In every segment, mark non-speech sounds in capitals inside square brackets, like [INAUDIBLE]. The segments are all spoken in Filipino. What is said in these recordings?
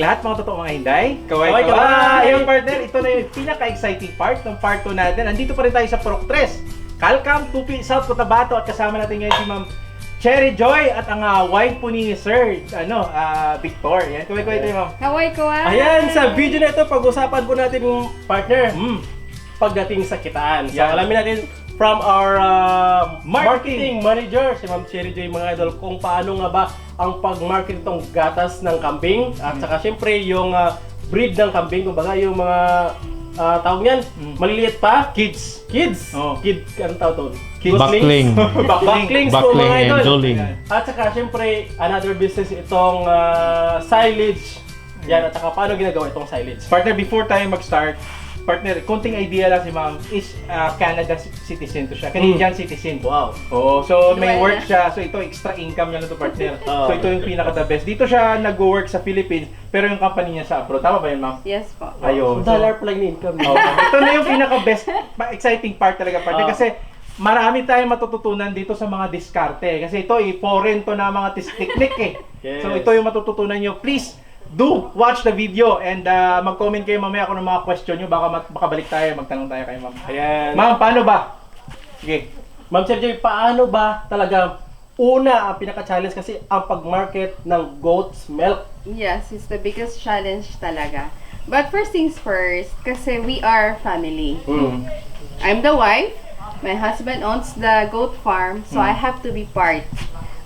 Ating lahat, mga totoong mga hinday. Kaway, kaway. kaway. Yung partner, ito na yung pinaka-exciting part ng part 2 natin. Andito pa rin tayo sa Proc 3. Calcam, Tupi, South Cotabato at kasama natin ngayon si Ma'am Cherry Joy at ang ah, wife po ni Sir ano, ah, Victor. Yan, kaway kaway tayo, Ma'am. Kaway ko ah. Ayan, sa video na ito, pag-usapan po natin yung partner Mm. pagdating sa kitaan. So, Yan. alamin natin from our uh, Marketing. marketing. manager, si Ma'am Cherry Joy, mga idol, kung paano nga ba ang pag-market itong gatas ng kambing. At Mm. saka syempre yung ah, breed ng kambing, kumbaga yung mga uh, tawag niyan, Mm. maliliit pa, Kids. kids. Oh. Kid, anong tawag doon? Kids. Buckling. [LAUGHS] Backlings po Buckling mga and idol. Joling. At saka syempre, another business itong ah, silage. Yan, at saka paano ginagawa itong silage. Partner, before tayo mag-start, partner, konting idea lang si Ma'am is ah, Canada citizen to siya. Canadian citizen. Wow. Oo, so may Dual work na. siya. So ito extra income niya na to partner. [LAUGHS] Oo. So ito yung pinaka the best. Dito siya nag-work sa Philippines, pero yung company niya sa abroad. Tama ba yun, Ma'am? Yes po. Ayun. So, dollar pa lang yung income. Oo. ito na yung pinaka best exciting part talaga partner Oo. kasi marami tayong matututunan dito sa mga diskarte. Kasi ito eh, foreign to na mga tis- technique eh. Yes. So ito yung matututunan nyo. Please, do watch the video and ah, mag-comment kayo mamaya kung ano mga question nyo. Baka, mat- baka balik tayo, magtanong tayo kay ma'am. Ayan. Ma'am, paano ba? Sige. Ma'am Sergio, paano ba talaga una ang pinaka-challenge kasi ang pag-market ng goat's milk? Yes, it's the biggest challenge talaga. But first things first, kasi we are family. Mm. I'm the wife. My husband owns the goat farm, so I have to be part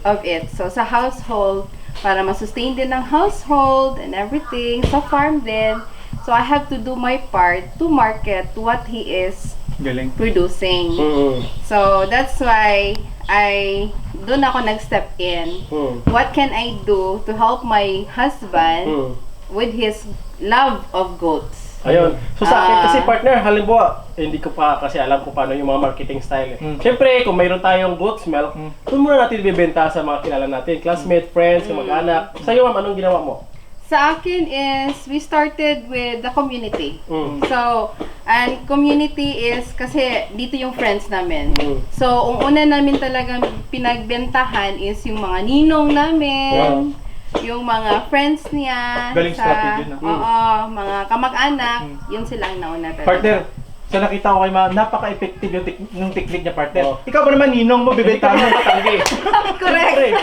of it. So sa household, para masustain din ng household and everything, sa farm din. So I have to do my part to market what he is Galing. producing. Mm. So that's why I doon ako nag-step in. Mm. What can I do to help my husband Mm. with his love of goats? Ayun. So sa akin Ah. kasi partner, halimbawa, eh, hindi ko pa kasi alam kung paano yung mga marketing style. Eh. Mm. Siyempre, kung mayroon tayong goat's milk, Mm. doon muna natin ibibenta sa mga kilala natin, classmate, friends, kamag-anak. Sa'yo ma'am, anong ginawa mo? Sa akin is we started with the community. Mm. So, and community is kasi dito yung friends namin. Mm. So, ang una namin talagang pinagbentahan is yung mga ninong namin, yung mga friends niya. Galing strategy na. Oo, mga kamag-anak, yun sila ang nauna talaga. Partner, sa nakita ko kay ma'am, napaka-effective yung, tek- yung technique niya, partner. Oo. Ikaw ba naman, ninong mo, bibenta mo? Matanggi. [LAUGHS] Correct.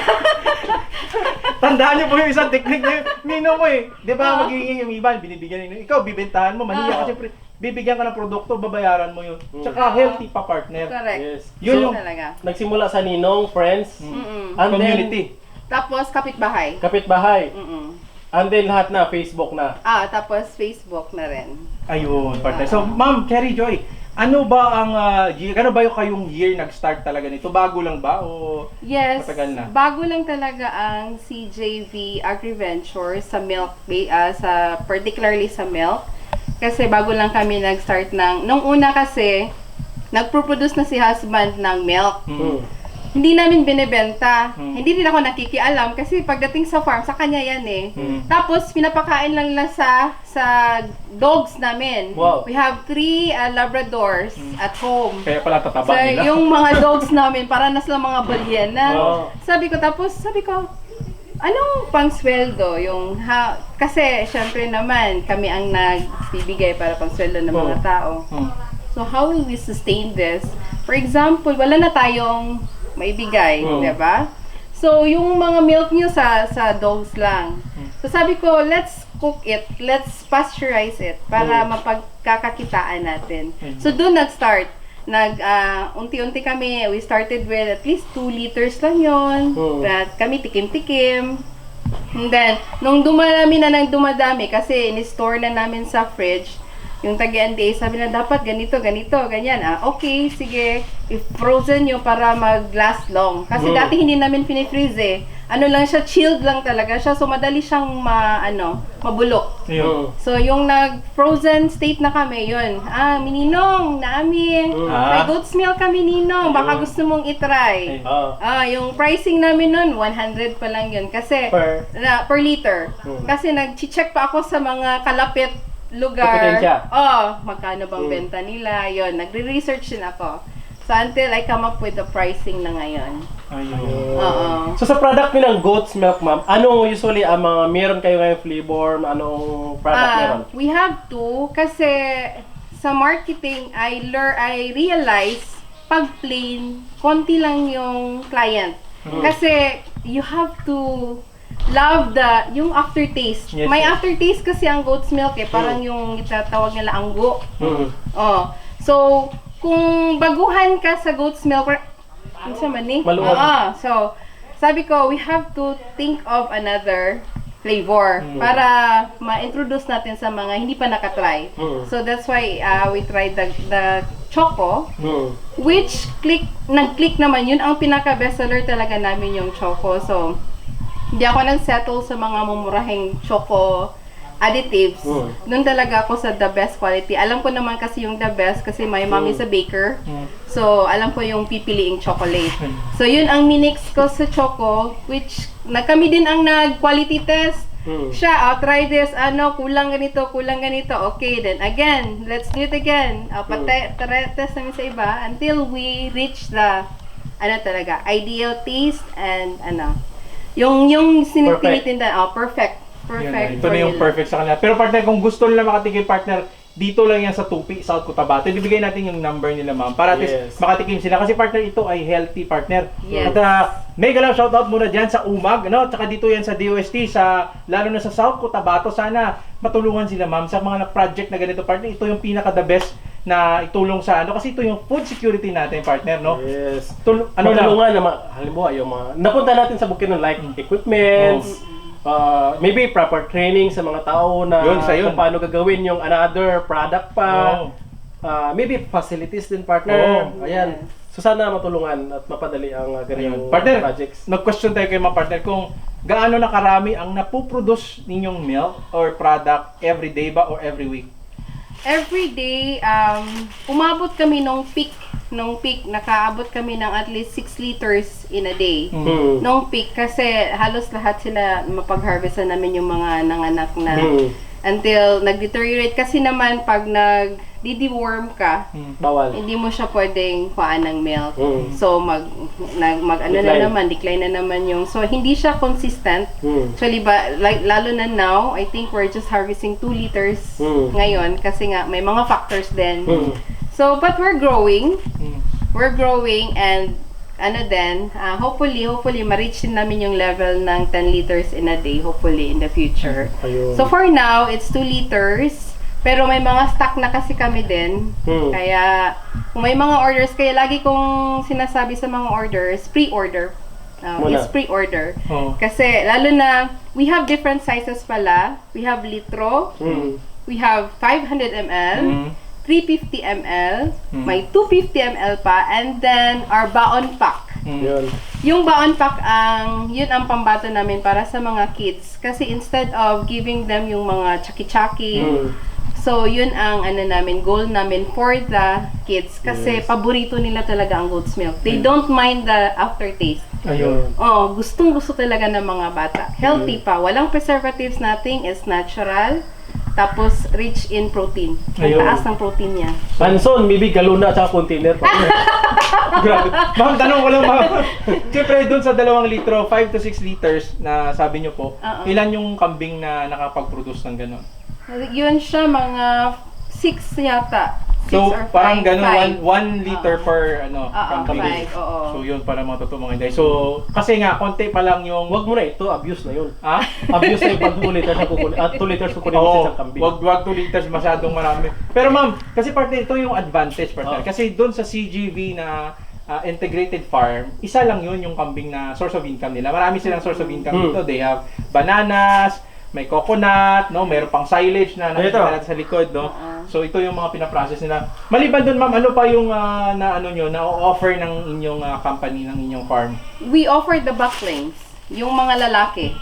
Tandaan niyo po yung isang technique na yun. Ninong mo eh. Di ba Oo. magiging yung iba, binibigyan ninyo. Ikaw, bibentahan mo, mahiya ka Oo. siyempre. Bibigyan ka ng produkto, babayaran mo yun. Mm. Tsaka healthy pa, partner. Correct. Yes. Yun So, yung- talaga. nagsimula sa ninong, friends, Mm-mm. and Community. Tapos kapitbahay. kapitbahay, Mm-mm. and then lahat na, Facebook na. Ah, tapos Facebook na rin. Ayun, partner. So, ma'am, Cherry Joy, ano ba ang uh, year, ano ba yung kayong year nag-start talaga nito? Bago lang ba? O Yes, Matagal na. bago lang talaga ang CJV AgriVenture sa milk, ba- ah, sa particularly sa milk. Kasi bago lang kami nag-start ng, nung una kasi, nagpo-produce na si husband ng milk. Mm. Hindi namin binebenta. Hmm. Hindi rin ako nakikialam kasi pagdating sa farm, sa kanya yan eh. Hmm. Tapos, pinapakain lang nila sa sa dogs namin. Wow. We have three ah, Labradors at home. kaya pala tataba So, nila? yung mga [LAUGHS] dogs namin, para na sila mga balyena. Oo. Sabi ko, tapos, sabi ko, anong pang sweldo? Yung, ha, kasi, syempre naman, kami ang nagbibigay para pang sweldo ng mga Oo. tao. Hmm. So, how will we sustain this? For example, wala na tayong maibigay, Oo. di ba? So, yung mga milk nyo sa, sa dogs lang. So, sabi ko, let's cook it, let's pasteurize it para Oo. mapagkakakitaan natin. So, doon nag-start. Nag, ah, unti-unti kami, we started with at least 2 liters lang yon Oo. At kami tikim-tikim. And then, nung dumadami na nang dumadami, kasi in-store na namin sa fridge, yung taga-NDA sabi na dapat ganito, ganito, ganyan. Ah, okay, sige, i-frozen nyo para mag-last long. Kasi Mm. dati hindi namin pinifreeze eh. Ano lang siya, chilled lang talaga siya. So, madali siyang ma, ano, mabulok. Ayun. So, yung nag-frozen state na kami, yun. Ah, mininong, namin. Mm. May Ah. goat's milk kami, ninong. Baka gusto mong itry. Ayun. Ah. Ah, yung pricing namin nun, 100 pa lang yun. Kasi, Per? na, per liter. Mm. Kasi nag-check pa ako sa mga kalapit lugar. Oh, magkano bang Mm. benta nila? Yun, nagre-research din ako. So until I come up with the pricing na ngayon. Ayun. Oo. So sa product niyo ng goat's milk, ma'am, anong usually ang mga meron kayo ngayong flavor, anong product Ah, meron? we have to kasi sa marketing I learn I realize pag plain konti lang yung client. Hmm. Kasi you have to love the yung aftertaste. Yes, May yes. aftertaste kasi ang goat's milk eh, parang yung itatawag nila anggo. Mm. Oh. So, kung baguhan ka sa goat's milk, or, ano sa man eh? Maluwag. Oo. So, sabi ko, we have to think of another flavor para ma-introduce natin sa mga hindi pa nakatry. Mm. So, that's why uh, we tried the, the choco, Mm. which click, nag-click naman yun. Ang pinaka-bestseller talaga namin yung choco. So, hindi ako nag-settle sa mga mumurahing choco additives. Mm. Doon talaga ako sa the best quality. Alam ko naman kasi yung the best kasi my mom is a baker. Mm. So, alam ko yung pipiliing chocolate. So, yun ang minix ko sa choco, which na kami din ang nag-quality test. Mm. Siya, oh, try this, ano, kulang ganito, kulang ganito. Okay, then again, let's do it again. Uh, pate, try, test namin sa iba until we reach the, ano talaga, ideal taste and, ano, yung, yung Perfect. sinitinitinda, oh, perfect. Yun, Perfect. ito na yung perfect sa kanila. Pero partner, kung gusto nila makatikim partner, dito lang yan sa Tupi, South Cotabato. Ibigay natin yung number nila ma'am para at least Yes. makatikim sila. Kasi partner, ito ay healthy partner. Yes. At uh, mega love shoutout muna dyan sa Umag. Ano? Tsaka dito yan sa DOST, sa, lalo na sa South Cotabato. Sana matulungan sila ma'am sa mga na- project na ganito partner. Ito yung pinaka the best na itulong sa ano. Kasi ito yung food security natin partner. No? Yes. Tul- ano lang? Matulungan na, ma- halimbawa, yung mga, napunta natin sa Bukidnon like equipments, uh, maybe proper training sa mga tao na Yun, isa yun. kung paano gagawin yung another product pa. Oo. Uh, maybe facilities din, partner. Oo. Ayan. So sana matulungan at mapadali ang uh, Ayun. ganyung Partner, projects. nag-question tayo kay mga partner kung gaano na karami ang napuproduce ninyong milk or product every day ba or every week? Every day, um, umabot kami nung peak, nung peak, nakaabot kami ng at least 6 liters in a day. Hmm. Nung peak, kasi halos lahat sila mapag-harvest na namin yung mga nanganak na Hmm. until nag-deteriorate. Kasi naman, pag nag-deworm ka, Bawal. hindi mo siya pwedeng kuhaan ng milk. Mm. So, mag, nag, mag ano na Decline. naman, decline na naman yung, so hindi siya consistent. Hmm. Actually, ba, like, lalo na now, I think we're just harvesting 2 liters Mm. ngayon kasi nga may mga factors din. Hmm. So, but we're growing. Mm. We're growing and ano din, ah, hopefully, hopefully, ma-reach din namin yung level ng 10 liters in a day, hopefully, in the future. Ayun. So, for now, it's 2 liters. Pero may mga stock na kasi kami din. Hmm. Kaya, kung may mga orders, kaya lagi kong sinasabi sa mga orders, pre-order. Uh, Muna. is pre-order. Oo. Kasi, lalo na, we have different sizes pala. We have litro, Hmm. we have 500 ml, Mm. 350 ml, Mm. may 250 ml pa, and then our baon pack. Mm. Yun. Yung baon pack ang, yun ang pambato namin para sa mga kids. Kasi instead of giving them yung mga chaki-chaki, Hmm. So yun ang ano namin, goal namin for the kids. Kasi Yes. paborito nila talaga ang goat's milk. They don't mind the aftertaste. Ayun. Oh, gustong gusto talaga ng mga bata. Healthy pa. Walang preservatives natin. It's natural. Tapos, rich in protein. Ang Ayun. taas ng protein niya. Hanson, maybe galuna saka container. partner. [LAUGHS] Grabe. Ma'am, tanong ko lang ma'am. Siyempre, dun sa dalawang litro, 5 to 6 liters na sabi nyo po, Oo. ilan yung kambing na nakapag-produce ng gano'n? Yun siya, mga 6 yata. Six So, or parang five, gano'n, five. 1 liter Oo. per ano, Oo, kambing. five, oo. So, yun para mga totoo mga inday. So, kasi nga, konti pa lang yung... Wag mo na ito, abuse na yun. Ha? [LAUGHS] Abuse na yung pag 2 liters na kukunin. At 2 liters kukunin mo sa Oo, isang kambing. wag wag 2 liters masyadong marami. Pero ma'am, kasi partner ito yung advantage partner. Oo. Kasi doon sa CGV na ah, integrated farm, isa lang yun yung kambing na source of income nila. Marami silang source of income Hmm. dito. They have bananas, may coconut, no, mayroon pang silage na nakikita natin sa likod, no. Oo. So ito yung mga pinaprocess nila. Maliban doon ma'am, ano pa yung ah, na ano nyo, na offer ng inyong ah, company, ng inyong farm? We offer the backlings. Yung mga lalaki.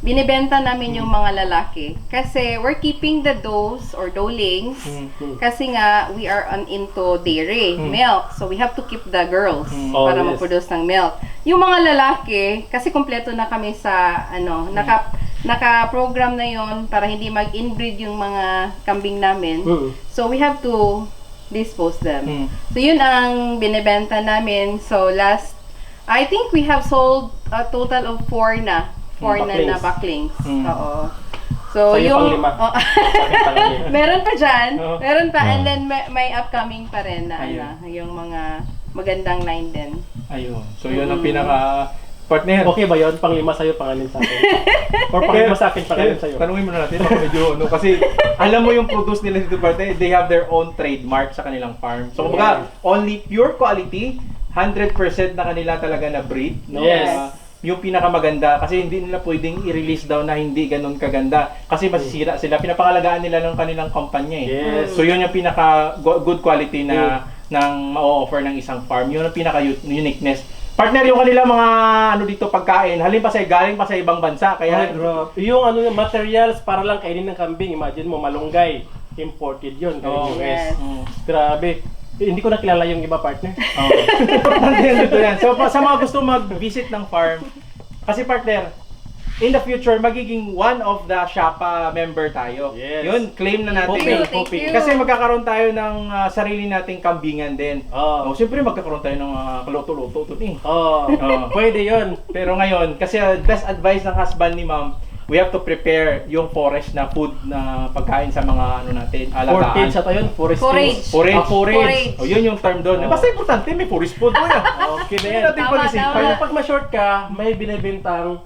Binibenta namin yung mga lalaki. Kasi we're keeping the does or dolings. Mm. Kasi nga, we are on into dairy, Hmm. milk. So, we have to keep the girls Hmm. Oh, para yes. mag-produce ng milk. Yung mga lalaki, kasi kompleto na kami sa, ano, naka, naka-program na yon para hindi mag-inbreed yung mga kambing namin. Hmm. So, we have to dispose them. Mm. So yun ang binebenta namin. So last, I think we have sold a total of four na. Four Mm, na na backlinks. Mm. Oo. So pang yung... lima. [LAUGHS] Oh. [LAUGHS] Meron pa dyan. Oo. Meron pa. And Oo. then may, may upcoming pa rin na ano, yung mga magandang line din. Ayun. So yun ang Mm. pinaka partner. Okay ba yun? Panglima sa'yo, pangalim sa akin. [LAUGHS] Or panglima sa akin, pangalim sa'yo. Tanungin mo na natin, baka medyo ano, kasi alam mo yung produce nila dito parte, they have their own trademark sa kanilang farm. So, kumbaga, only pure quality, 100% na kanila talaga na breed. No? Yes. Ah, yung pinakamaganda kasi hindi nila pwedeng i-release daw na hindi ganun kaganda kasi masisira sila pinapangalagaan nila ng kanilang kumpanya eh. Yes. So yun yung pinaka go- good quality na ng ma-offer ng isang farm. Yun ang pinaka uniqueness. Partner yung kanila mga ano dito pagkain, halin pa sa galing pa sa ibang bansa Ay, kaya grabe. Yung ano yung materials para lang kainin ng kambing. Imagine mo, malunggay. Imported yun. Galing US. Yes. Mm. Grabe. Eh, hindi ko nakilala yung iba partner. Oo. [LAUGHS] Importante yan dito yan. So, pa- sa mga gusto mag-visit ng farm, kasi partner, in the future, magiging one of the Shapa member tayo. Yes. Yun, claim na natin. Thank you, yun. thank you. Kasi magkakaroon tayo ng ah, sarili nating kambingan din. Oo. Oh, siyempre magkakaroon tayo ng uh, kaluto-luto ito eh. Oo. [LAUGHS] Oo. Pwede yun. Pero ngayon, kasi uh, best advice ng husband ni ma'am, we have to prepare yung forest na food na pagkain sa mga ano natin, alagaan. Forage ata yun. Forage. Forage. Forage. Ah, forage. Forage. O yun yung term doon. Oo. Basta importante, may forest food mo yan. [LAUGHS] Okay na Hindi yan. natin Tama, pag-isipan. tama. Pag, pag ma-short ka, may binibintang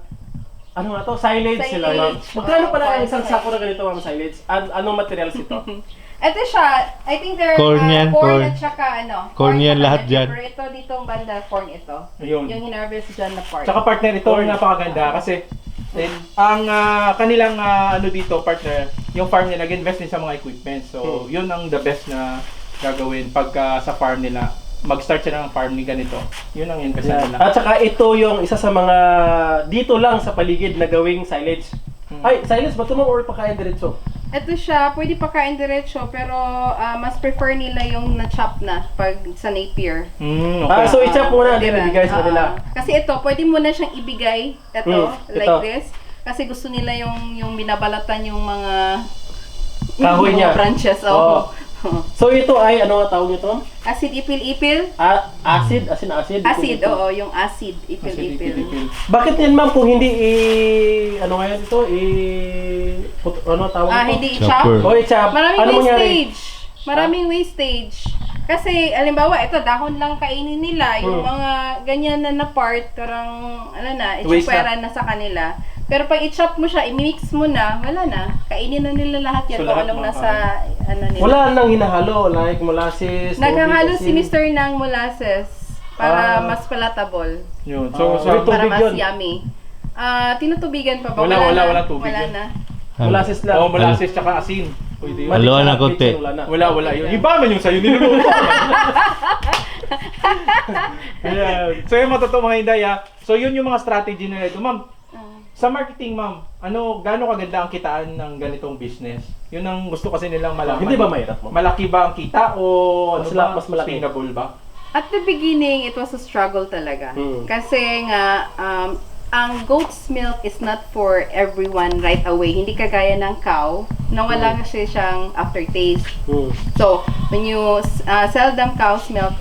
ano nga to? Silage, sila, ma'am. Silage. Magkano pala ang isang silage. sako na ganito, ma'am, silage? An anong materials ito? [LAUGHS] Ito siya, I think they're Corn uh, yan, corn, corn. at saka ano. Corn yan, at lahat saka dyan. Pero ito dito ang banda, corn ito. Ayun. Yung hinarvest dyan na part. Tsaka partner, ito ang napakaganda kasi eh, ang ah, kanilang ah, ano dito, partner, yung farm nila, nag-invest din sa mga equipment. So, Hmm. yun ang the best na gagawin pagka sa farm nila. Mag-start sila ng farm ni ganito. Yun ang invest Yan. nila. At saka ito yung isa sa mga dito lang sa paligid na gawing silage. Hmm. Ay, silage ba ito ma'am or pakain diretso? Ito siya, pwede pa kain diretso, pero ah, mas prefer nila yung na-chop na pag sa Napier. Mm, Ah, okay. so i-chop muna, Diba? then ibigay sa kanila. Kasi ito, pwede mo na siyang ibigay, ito, Mm, like ito. this. Kasi gusto nila yung yung binabalatan yung mga Kahoy mga niya. branches. Oo. Oh. [LAUGHS] So ito ay, ano nga tawag nito acid ipil-ipil. A- acid? Asin acid? Acid, Ito. oo, yung acid ipil-ipil. Bakit yan ma'am kung hindi i... Ano nga yan ito? I... Put, ano tawag Ah, hindi Chopper. i-chop. Oh, i-chop. Maraming ano mangyari? wastage. Maraming wastage. Kasi, alimbawa, ito, dahon lang kainin nila. Yung Hmm. mga ganyan na na part, parang, ano na, Waste itsupera na. sa kanila. Pero pag i-chop mo siya, i-mix mo na, wala na. Kainin na nila lahat yan So, kung lahat anong nasa, ano nila. Wala nang hinahalo, like molasses, Naghahalo si. Mr. ng molasses para Ah. mas palatable. Yun. So, Ah, so May para tubig mas yun. yummy. Ah, tinutubigan pa ba? Wala, wala, na. walang tubig Wala yun. na. Molasses lang. oh, molasses tsaka asin. Pwede yun. Malo na konti. Wala na. Wala, wala yun. Iba man yung sa'yo, niluluto. [LAUGHS] Ayan. So yung matotoo mga Inday ha. So yun yung mga strategy nila ito. Ma'am, Ah. Sa marketing ma'am, ano, gaano kaganda ang kitaan ng ganitong business? Yun ang gusto kasi nilang malaman. Hindi ba mahirap mo? Malaki ba ang kita o Mas ano ba? mas malaki. Sustainable ba? At the beginning, it was a struggle talaga. Hmm. Kasi nga, um, ang goat's milk is not for everyone right away. Hindi kagaya ng cow, na wala kasi siyang aftertaste. Hmm. So, when you uh, sell them cow's milk,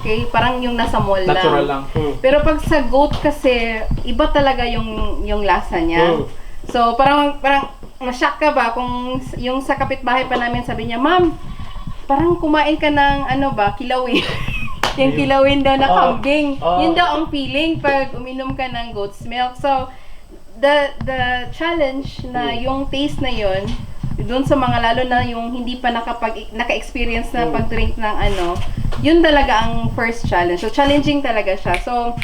okay, parang yung nasa mall Natural lang. Hmm. Pero pag sa goat kasi, iba talaga yung yung lasa niya. Mm. So, parang parang na-shock ka ba kung yung sa kapitbahay pa namin sabi niya, "Ma'am, parang kumain ka ng ano ba, kilawin." [LAUGHS] yung kilawin daw na Oh. kambing. Oh. Yun daw ang feeling pag uminom ka ng goat's milk. So, the the challenge na Mm. yung taste na yun, doon sa mga lalo na yung hindi pa nakapag naka-experience na Mm. pag-drink ng ano, yun talaga ang first challenge. So challenging talaga siya. So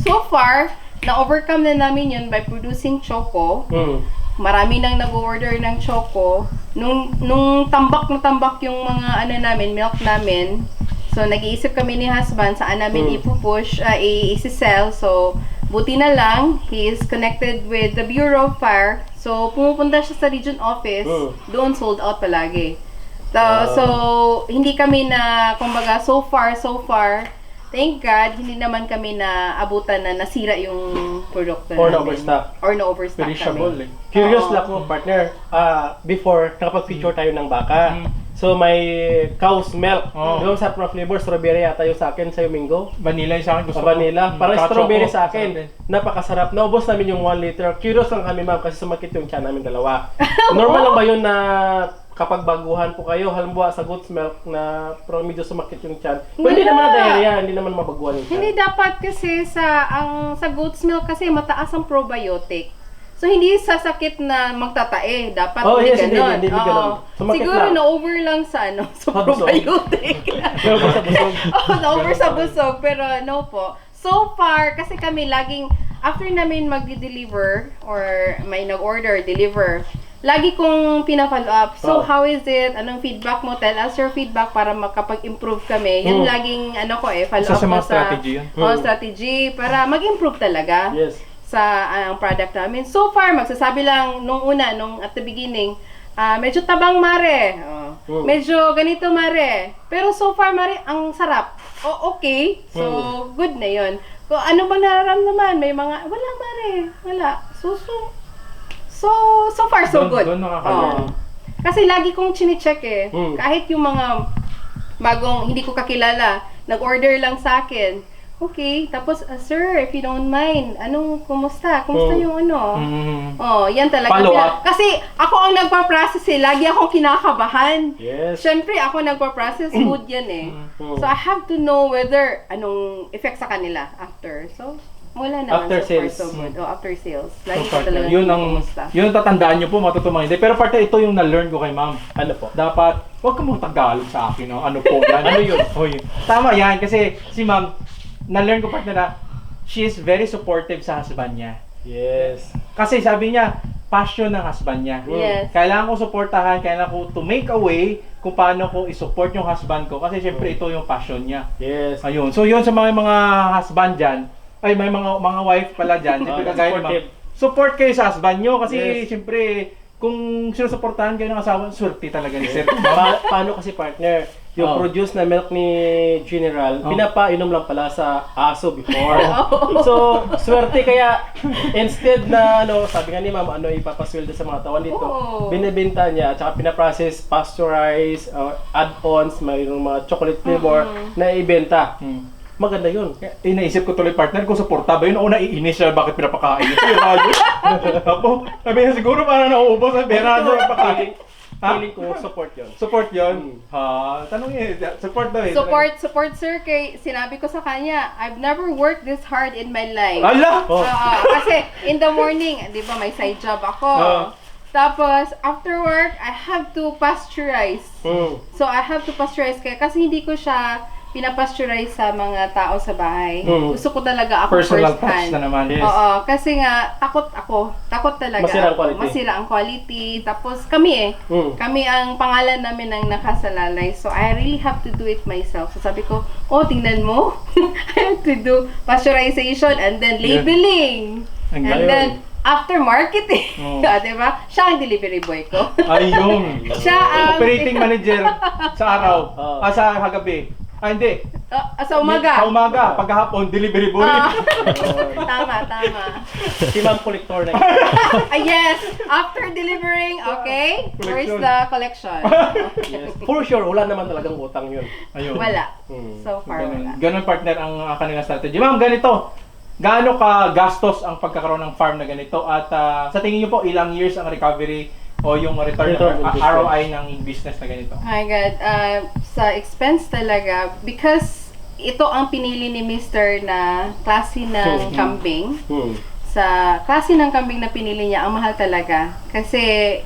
so far, na-overcome na namin yun by producing choco. Hmm. Marami nang nag-order ng choco. Nung nung tambak na tambak yung mga ano namin, milk namin. So nag-iisip kami ni husband saan namin Mm. ipupush, uh, i-sell. So buti na lang, he is connected with the Bureau of Fire. So pumupunta siya sa region office, Mm. doon sold out palagi. So, Wow. so hindi kami na kumbaga so far so far Thank God, hindi naman kami na abutan na nasira yung produkto Or namin. na-overstock. Or na-overstock Perishable kami. eh. Curious Oo. lang po, partner. Ah, before, nakapag-feature tayo ng baka. Mm. So may cow's milk. Oo. Yung sa pro flavor, strawberry yata yung sa akin, sa Mingo. Vanilla yung sa akin gusto Sa ko. vanilla. Mm, Parang strawberry sa akin. Napakasarap. Naubos namin yung 1 liter. Curious lang kami ma'am kasi sumakit yung tiyan namin dalawa. [LAUGHS] Normal lang ba yun na kapag baguhan po kayo, halimbawa sa goat's milk na parang medyo sumakit yung tiyan. Pero hindi naman na diarrhea, hindi naman mabaguhan yung tiyan. Hindi dapat kasi sa ang sa goat's milk kasi mataas ang probiotic. So hindi sasakit na magtatae, dapat Oh, hindi yes, hindi, ganon. hindi, hindi Oo. ganon. Sumakit Siguro lang. na-over lang sa ano, [LAUGHS] sa Sa probiotic. Pero basta busog. oh, na-over sa busog, pero no po. So far, kasi kami laging, after namin mag-deliver, or may nag-order, deliver, lagi kong pina-follow up. So, Oh. how is it? Anong feedback mo? Tell us your feedback para makapag-improve kami. Yan Mm. laging, ano ko eh, follow Isa up sa mga strategy yun. Oh, Mm. strategy para mag-improve talaga Yes. Sa ah, ang product namin. So far, magsasabi lang nung una, nung at the beginning, ah, medyo tabang mare. Oh. Mm. Medyo ganito mare. Pero so far mare, ang sarap. O okay. So good na 'yon. Kung ano bang nararamdaman, may mga wala mare. Wala. So so so so far so Doon- good. doon nakaka- Oo. Kasi lagi kong chine-check eh. Mm. Kahit yung mga bagong hindi ko kakilala, nag-order lang sa akin. Okay, tapos, ah, sir, if you don't mind, anong, kumusta? Kumusta Mm. yung ano? Mm. Oh, yan talaga. Follow up. Kasi ako ang nagpa-process eh. Lagi akong kinakabahan. Yes. Siyempre, ako nagpa-process food yan eh. Mm. So, I have to know whether anong effect sa kanila after. So, wala naman After so far sales. so good. Oh, after sales. So, Lagi ko partner, talaga yun ang kumusta. yun ang tatandaan nyo po matutumang hindi. Pero partner, ito yung na-learn ko kay ma'am. Ano po? Dapat, huwag ka mong tagalog sa akin. No? Ano po yan? ano yun? [LAUGHS] Oh, yun. Tama yan. Kasi si ma'am, na-learn ko partner na she is very supportive sa husband niya. Yes. Kasi sabi niya, passion ng husband niya. Yes. Kailangan ko suportahan, kailangan ko to make a way kung paano ko i-support yung husband ko. Kasi syempre ito yung passion niya. Yes. Ayun. So yun sa mga mga husband dyan, ay may mga mga wife pala dyan, [LAUGHS] siyempre Ah, kagaya supportive. Support kayo sa husband nyo kasi Yes. siyempre kung sinusuportahan kayo ng asawa, swerte talaga ni sir. [LAUGHS] Pa- paano kasi partner? Yung Oh. produce na milk ni General, Oh. pinapainom lang pala sa aso before. [LAUGHS] so, swerte kaya instead na ano, sabi nga ni ma'am, ano ipapasweldo sa mga tawan dito, Oo. binibenta niya at saka pinaprocess, pasteurize, uh, add-ons, mayroong mga chocolate flavor na ibenta. Hmm. Maganda yun. Kaya, Inaisip ko tuloy partner kung suporta ba yun o naiinis siya bakit pinapakain niya. Yung radyo. [LAUGHS] Apo, sabi niya siguro parang nauubos ang pera na pagpakain. Feeling ko support yun. Support yun? Hmm. Ha? Tanong niya, support daw eh. Support, support sir, kay sinabi ko sa kanya, I've never worked this hard in my life. Ala! Oh. Oo, kasi in the morning, di ba, may side job ako. Oo. Tapos, after work, I have to pasteurize. Mm. So, I have to pasteurize kaya kasi hindi ko siya pinapasteurize sa mga tao sa bahay. Mm. Gusto ko talaga ako Personal first touch hand. na naman. Yes. Oo, kasi nga, takot ako. Takot talaga. Masira ang quality. Masira ang quality. Tapos, kami eh. Mm. Kami ang pangalan namin ang nakasalalay. So, I really have to do it myself. So, sabi ko, oh, tingnan mo. [LAUGHS] I have to do pasteurization and then labeling. Ang And galing. then, after marketing. [LAUGHS] Oo. Ah, diba? Siya ang delivery boy ko. Ayun. [LAUGHS] Siya ang... Operating manager sa araw. Oo. Ah, sa hagabi. Ah, hindi. Ah, sa umaga. Sa umaga. Pagkahapon, delivery boy. Ah. [LAUGHS] tama, tama. Si Ma'am Collector na yun. [LAUGHS] Ah, yes. After delivering, okay? Where's the collection? [LAUGHS] Yes. For sure, wala naman talagang utang yun. Ayun. Wala. Mm. So far, Ganun, wala. ganun partner ang uh, kanilang strategy. Ma'am, ganito. Gaano ka gastos ang pagkakaroon ng farm na ganito? At ah, sa tingin niyo po, ilang years ang recovery o yung return, Return on. ROI ng business na ganito? My God, uh, sa expense talaga, because ito ang pinili ni Mr. na klase ng Mhm. kambing. Mm. Sa klase ng kambing na pinili niya, ang mahal talaga. Kasi,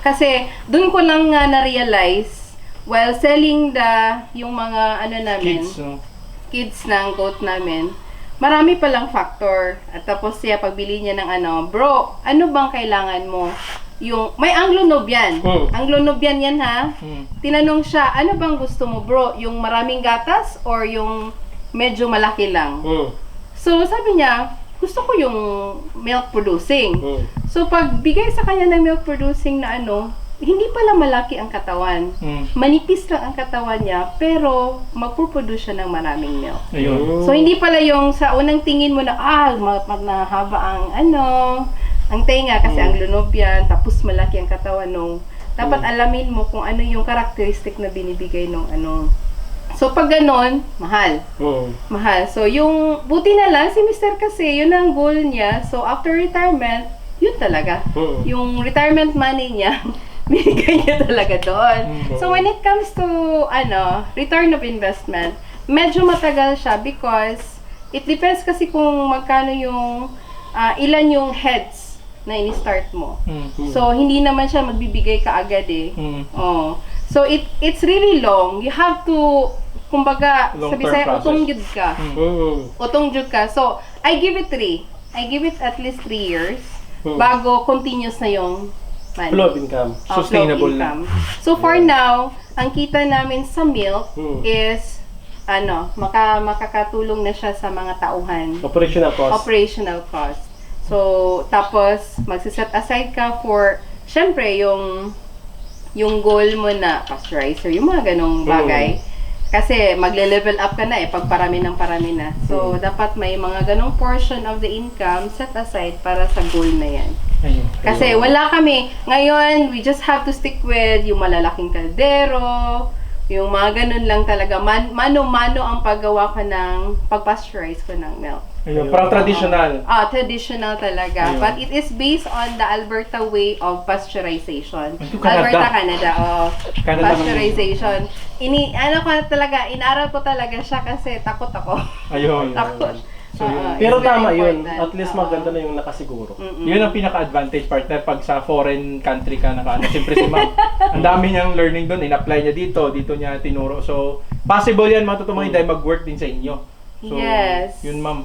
kasi doon ko lang nga na-realize while selling the, yung mga ano namin, Kids, no? kids ng goat namin, marami palang factor. At tapos siya, pagbili niya ng ano, bro, ano bang kailangan mo? Yung, may Anglo-Nubian. Hmm. Anglo-Nubian yan ha. Hmm. Tinanong siya, ano bang gusto mo bro? Yung maraming gatas or yung medyo malaki lang? Mm. So sabi niya, gusto ko yung milk producing. Mm. So pag bigay sa kanya ng milk producing na ano, hindi pala malaki ang katawan. Hmm. Manipis lang ang katawan niya, pero magpuproduce siya ng maraming milk. Ayun. So hindi pala yung sa unang tingin mo na ah, ma- ma- nahaba ang ano, ang tenga kasi Mm. ang lunob yan, tapos malaki ang katawan nung Dapat alamin mo kung ano yung characteristic na binibigay ng ano. So, pag ganon, mahal. Mm. Mahal. So, yung, buti na lang, si Mr. kasi, yun ang goal niya. So, after retirement, yun talaga. Mm. Yung retirement money niya, [LAUGHS] binigay niya talaga doon. Mm. So, when it comes to, ano, return of investment, medyo matagal siya because it depends kasi kung magkano yung, ah, ilan yung heads na ini-start mo. Mm. So, hindi naman siya magbibigay kaagad eh. Mm. Oh. So, it it's really long. You have to, kumbaga, Long-term sabi process. utong jud ka. Mm. Utong jud ka. So, I give it three. I give it at least three years Hmm. bago continuous na yung money. Flow of income. Oh, flow Sustainable na. So, for now, ang kita namin sa milk Hmm. is, ano, maka, makakatulong na siya sa mga tauhan Operational cost. operational cost. So, tapos, magsiset aside ka for, syempre, yung, yung goal mo na pasteurizer, yung mga ganong bagay. Kasi, magle-level up ka na eh, pag parami ng parami na. So, dapat may mga ganong portion of the income set aside para sa goal na yan. Ayun. Kasi wala kami, ngayon, we just have to stick with yung malalaking kaldero, yung mga ganun lang talaga. Man, mano-mano ang paggawa ko ng, pag-pasteurize ko ng milk. Ayun. Parang traditional. Ah, traditional talaga. Ayun. But it is based on the Alberta way of pasteurization. Canada. Alberta, Canada. Oh. Canada pasteurization. Ini, ano ko talaga, inaral ko talaga siya kasi takot ako. Ayun. [LAUGHS] takot. So, yun. Pero it's very tama yun. important. At least Oo. maganda na yung nakasiguro. Mm-mm. Yun ang pinaka-advantage partner pag sa foreign country ka naka ano. Siyempre si ma'am, ang dami niyang learning doon, in-apply niya dito, dito niya tinuro. So, possible yan matutumang dahil mag-work din sa inyo. So, Yes. yun ma'am.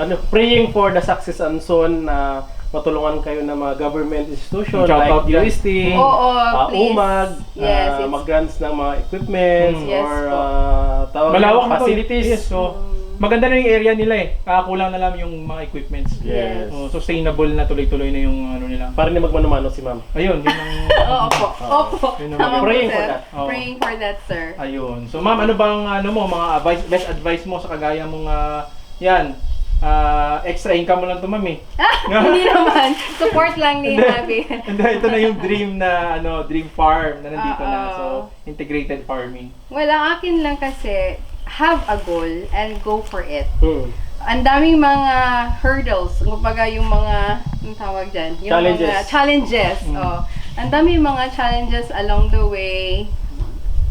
Ano, praying for the success and soon na matulungan kayo ng mga government institution Shout like. UST, Oo, uh, please. UMAG, Yes, uh, it's- mag-grants ng mga equipment Mm. Yes or po. uh, tawag Malawak na to. facilities. Yes, so, maganda na yung area nila eh. Kakakulang na lang yung mga equipments. Yes. So, sustainable na tuloy-tuloy na yung ano nila. Para hindi magmano-mano si ma'am. Ayun, yun ang... [LAUGHS] Oo po. Opo. Yun ang Tama po, praying sir. for that. Oo. Praying for that, sir. Ayun. So ma'am, ano bang ano mo mga advice best advice mo sa kagaya mong ah, yan ah, extra income mo lang to ma'am eh. [LAUGHS] Ah, [LAUGHS] hindi naman. Support lang ni Abby. Hindi, ito na yung dream na ano, dream farm na nandito na. Oo. So, integrated farming. Well, ang akin lang kasi, have a goal and go for it. Hmm. Ang daming mga hurdles, kumbaga yung mga, ang tawag dyan? Yung Challenges. Mga challenges, Mm. oh. Ang daming mga challenges along the way,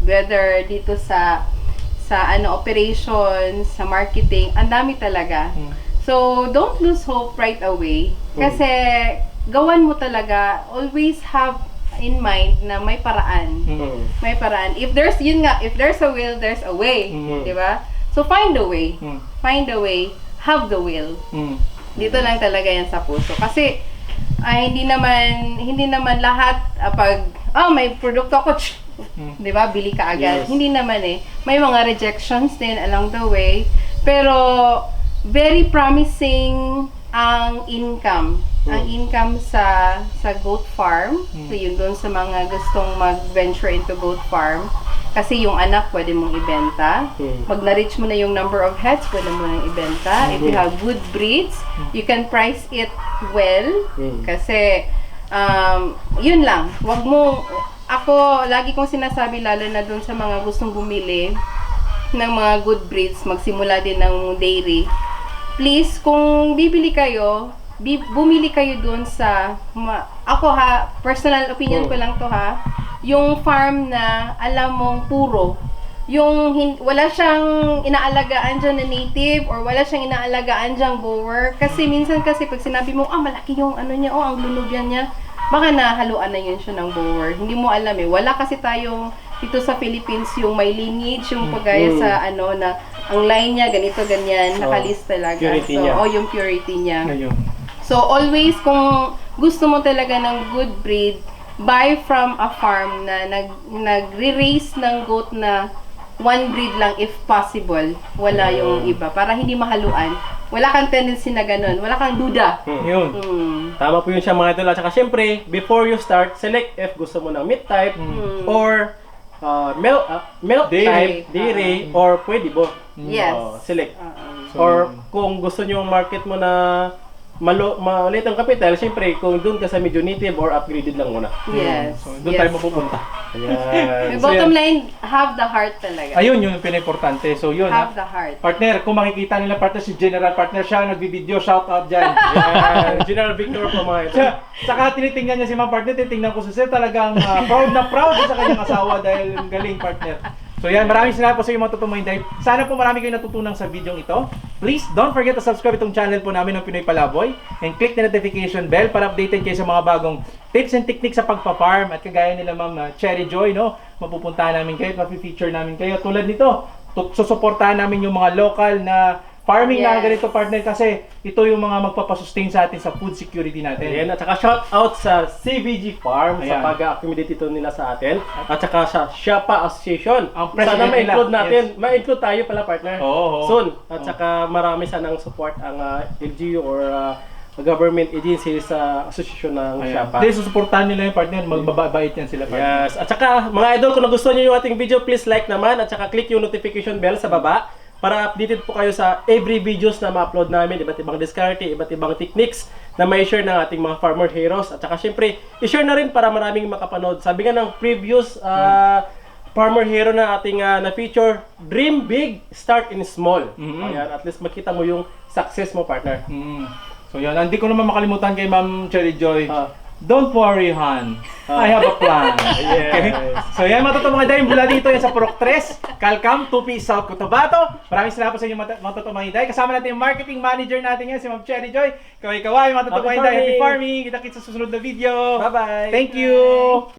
whether dito sa sa ano operations, sa marketing, ang dami talaga. Mm. So, don't lose hope right away. Kasi, gawan mo talaga, always have in mind na may paraan. Hmm. May paraan. If there's, yun nga, if there's a will, there's a way. Mhm. Di ba? So, find a way. Mm. Find a way. Have the will. Mm. Dito lang talaga yan sa puso. Kasi, ay, hindi naman, hindi naman lahat, ah, pag, oh, may produkto ako, [LAUGHS] tsh, Mm. di ba, bili ka agad. Yes. Hindi naman eh. May mga rejections din along the way. Pero, very promising ang income. Ang income sa sa goat farm. So, yun doon sa mga gustong mag-venture into goat farm. Kasi yung anak, pwede mong ibenta. Hmm. Pag na-reach mo na yung number of heads, pwede mo nang ibenta. If you have good breeds, you can price it well. Hmm. Kasi, um, yun lang. Wag mo, ako, lagi kong sinasabi, lalo na dun sa mga gustong bumili ng mga good breeds, magsimula din ng dairy. Please, kung bibili kayo, bi- bumili kayo dun sa, ma- ako ha, personal opinion ko lang to ha, yung farm na alam mong puro, yung hin- wala siyang inaalagaan dyan na native or wala siyang inaalagaan dyan grower. Kasi minsan kasi pag sinabi mo, ah, malaki yung ano niya, oh, ang lulubyan niya, baka nahaluan na yun siya ng grower. Hindi mo alam eh. Wala kasi tayong dito sa Philippines yung may lineage, yung pagaya Mm. sa ano na ang line niya, ganito, ganyan, Oh, nakalist talaga. purity so, niya. oh, yung purity niya. Ayun. So, always kung gusto mo talaga ng good breed, buy from a farm na nag, nagre-raise ng goat na one breed lang if possible. Wala yung Mm. iba. Para hindi mahaluan. Wala kang tendency na ganun. Wala kang duda. Hmm. Yun. Hmm. Tama po yun siya mga idol. At saka syempre, before you start, select if gusto mo ng meat type Mm. or uh, milk, uh, milk Dairy. type, dairy, or pwede both. Yes. Oh, select. Uh-uh. So, or kung gusto nyo market mo na malo, maliit ang capital, syempre kung doon ka sa medyo native or upgraded lang muna. Yes. So, doon yes. tayo mapupunta. Ayan. May So, bottom yan. line, have the heart talaga. Ayun yung pinimportante. So yun Have ha. the heart. Partner, kung makikita nila partner si General Partner siya ang nagbibideo, shout out dyan. Ayan. [LAUGHS] General Victor mga ito. Siya, saka tinitingnan niya si Ma'am Partner, titingnan ko si Sir talagang ah, proud na proud sa kanyang asawa dahil galing partner. So yan, maraming salamat po sa inyo mga totoong Sana po marami kayong natutunan sa video ito. Please don't forget to subscribe itong channel po namin ng Pinoy Palaboy and click the notification bell para updated kayo sa mga bagong tips and techniques sa pagpa-farm at kagaya nila Ma'am ah, Cherry Joy, no? Mapupuntahan namin kayo at mapi-feature namin kayo. Tulad nito, susuportahan namin yung mga local na farming na Yes. ganito partner kasi ito yung mga magpapasustain sa atin sa food security natin. Ayan, at saka shout out sa CVG Farm Ayan. sa pag-accommodate ito nila sa atin. At saka sa Shapa Association. Ang Sana ma-include natin. Ma-include tayo pala partner. Oo, oo. Soon. At saka marami sanang support ang ah, LGU or ah, government agency sa association ng Ayan. Shapa. Hindi, susuportahan nila yung partner. Magbabait yan sila partner. Yes. At saka mga idol, kung nagustuhan niyo yung ating video, please like naman at saka click yung notification bell sa baba para updated po kayo sa every videos na ma-upload namin, iba't ibang diskarte, iba't ibang techniques na may share ng ating mga farmer heroes. At saka syempre, i-share na rin para maraming makapanood. Sabi nga ng previous ah, farmer hero na ating ah, na-feature, dream big, start in small. Mhm. Ayan, at least makita mo yung success mo, partner. Mm. So yan, hindi ko naman makalimutan kay Ma'am Cherry Joy. Ah. Don't worry, Han. I have a plan. [LAUGHS] Okay? So yan, matutong mga dahil mula dito yan sa 3, Calcam, Tupi, South Cotabato. Maraming salamat po sa inyo mat- matutong mga dahil. Kasama natin yung marketing manager natin yan, si Ma'am Cherry Joy. Kaway-kaway, mga dahil. Happy farming! farming! Kita-kits sa susunod na video. Bye-bye! Thank you!